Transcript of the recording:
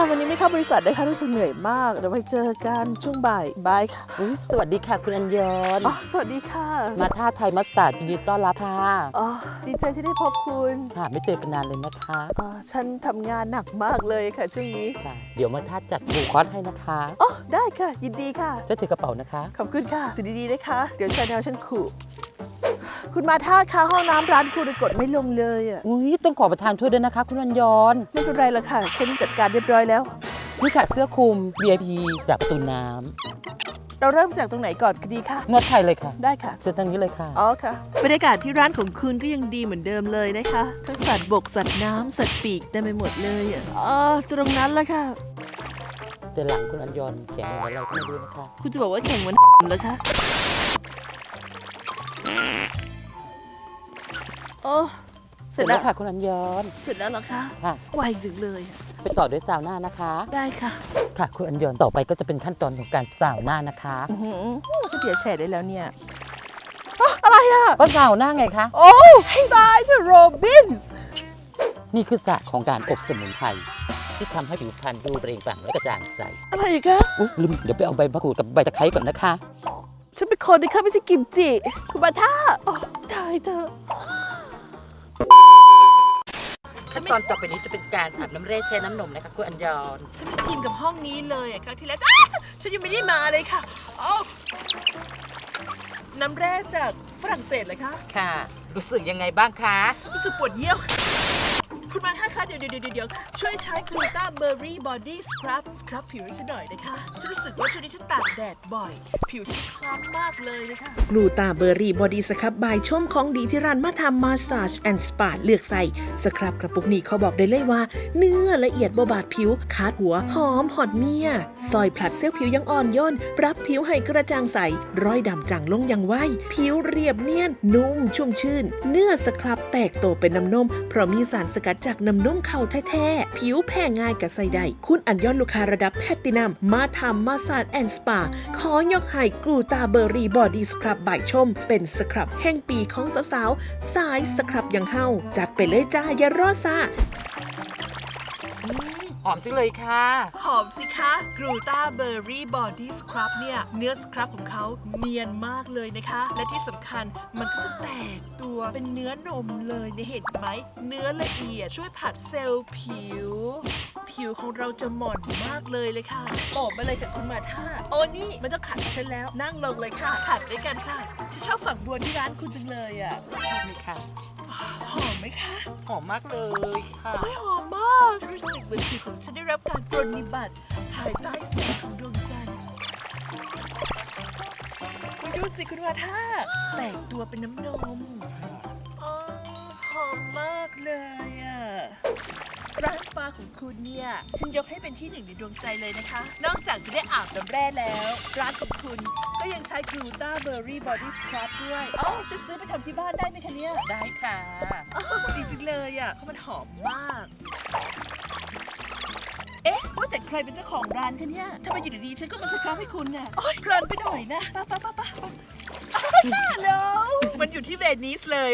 ค่ะ วันนี้ไม่เข้าบริษัทนะคะรู้สึกเหนื่อยมากเดี๋ยวไปเจอกันช่วงบ่ายบายค่ะอุ๊ยสวัสดีค่ะคุณอัญยนอ๋อสวัสดีค่ะมาท่าไทยมัสตาร์ดยินดีต้อนรับค่ะอ๋อดีใจที่ได้พบคุณค่ะไม่เจอกันนานเลยนะคะอ๋อฉันทำงานหนักมากเลยค่ะช่วงนี้ค่ะ เดี๋ยวมาท่าจัดผูคอสให้นะคะอ๋อได้ค่ะ ยินดีค่ะ จะถือกระเป๋านะคะ ขอบคุณค่ะดูดีๆนะคะ เดี๋ยวชาแนลฉันขู่ คุณมาท่าคะห้องน้ำร้านคุณกดไม่ลงเลยอะอุ้ยต้องขอประทานโทษด้วยนะคะ คุณอัญยนไม่เป็นไรละค่ะ ฉันจัดการเรียบร้อยแล้ว นี่ค่ะเสื้อคลุม VIP จากประตูน้เราเริ่มจากตรงไหนก่อนก็ดีค่ะำนวดไทยเลยค่ะได้ค่ะ เชิญทางนี้เลยค่ะ อ๋อค่ะ บรรยากาศที่ร้านของคุณก็ยังดีเหมือนเดิมเลยนะคะทั้งสัตว์บกสัตว์น้ำสัตว์ปีกเต็มไปหมดเลยอะอ๋อตรงนั้นละค่ะ แต่หลังคุณอัญยนแข็งอะไรก็ไม่รู้นะคะ คุณจะบอกว่าแข่งวัน เหรอคะ โอ้เสเสร็ร็จจแล้แล้ววค่ะคุณอัญยนเสร็จแล้วเหรอคะค่ะ ไวจังเลยอะไปต่อด้วยซาวน่านะคะ ได้ค่ะค่ะ คุณอัญยนต่อไปก็จะเป็นขั้นตอนของการซาวน่านะคะอื้อหือฉันเปียกแฉะได้แล้วเนี่ยอ๊ะอะไรอะ ก็ซาวน่าไงคะ โอ้ให้ตายเถอะโรบินส์นี่คือศาสตร์ของการอบสมุนไพรที่ทำให้ผิวพรรณดูเปล่งปลั่งและกระจ่างใสอะไรอีกคะอุ๊ยลืมเดี๋ยวไปเอาใบมะกรูดกับใบตะไคร้ก่อนนะคะ ฉันเป็นคนนะคะไม่ใช่กิมจิคุณมาท่าโอ้ตายเถอะขั้นตอนต่อไปนี้จะเป็นการอาบน้ำเร่แช่น้ำนมนะคะคุณอัญยอนฉันไม่ชินกับห้องนี้เลยอะครั้งที่แล้วอ้าฉันยังไม่ได้มาเลยค่ะโอ้น้ำแร่จากฝรั่งเศสเลยคะค่ะ รู้สึกยังไงบ้างคะ รู้สึกปวดเยี่ยวคุ คุณมาท่าคะเดี๋ยวเดี๋ยวเดี๋ยวช่วยใช้กลูต้าเบอร์รี่บอดี้สครับสครับผิวให้ฉันหน่อยนะคะฉันรู้สึกว่าช่วงนี้ฉันตากแดดบ่อย ผิวฉันคล้ำมากเลยนะคะกลูตาเบอร์รี่บอดี้สครับบายชมของดีที่ร้านมาทำมาส a จแอนด์สปาเลือกใส่สครับกระปุกนี้เขาบอกได้เลยว่า เนื้อละเอียดบบาดผิวคาดหัวหอมหอดเมียซอยผลัดเซลล์ผิวยังอ่อนย่นปรับผิวให้กระจ่างใสร้อยดำจางลงอย่างไวผิวเรียบเนียนนุ่มชุ่มชื่น เนื้อสครับแตกโตเป็นน้ำนมเพราะมีสารสกัดจากน้ำนมเข่าแท้ๆ ผิวแพ้ง่ายกับใส่ได้ คุณอัญยอนลูกค้าระดับแพตตินัม มาทำมาสาดแอนด์สปา ขอยกให้กลูตาเบอร์รี่บอดี้สครับบ่ายชม เป็นสครับแห่งปีของสาวๆ สายสครับอย่างเฮาจัดไปเลยจ้าอย่ารอซา อมจังเลยค่ะ หอมสิคะกรูต้าเบอร์รี่บอดี้สครับเนี่ยเนื้อสครับของเขาเนียนมากเลยนะคะ และที่สำคัญมันก็จะแตกตัวเป็นเนื้อนมเลยเนี่ยเห็นไหม เนื้อละเอียดช่วยผัดเซลล์ผิว ผิวของเราจะหม่อนมากเลยเลยค่ะโอบมาเลยค่ะคุณมาท่าโอ้นี่ไมันต้องขัดฉันแล้วนั่งลงเลยค่ะขัดด้วยกันค่ะฉันชอบฝักบัวที่ร้านคุณจังเลยอะชอบไหมคะหอมไหมคะหอมมากเลยค่ะโอ้ยหอมมากรู้สึกเหมือนผิวของฉันได้รับการปรนนิบัติภายใต้แสงของดวงจันทร์มาดูสิคุณวาท่าแต่งตัวเป็นน้ำนมอ๋อหอมมากเลยอะร้านสปา ของคุณเนี่ยฉันยกให้เป็นที่หนึ่งในดวงใจเลยนะคะ นอกจากจะได้อาบน้ำแร่แล้ว ร้านของคุณก็ยังใช้กลูต้าเบอร์รี่บอดี้สครับด้วยเอ้าจะซื้อไปทำที่บ้านได้ไหมคะเนี่ยได้ค่ะอ้าวดีจังเลยอะเพราะมันหอมมาก เอ๊ะว่าแต่ใครเป็นเจ้าของร้านคะเนี่ยทำไมอยู่ดีๆฉันก็มาสครับให้คุณน่ะโอ๊ยเพลินไปหน่อยนะป้าป้าป้าป้าฮัลโหลมันอยู่ที่เวนิสเลย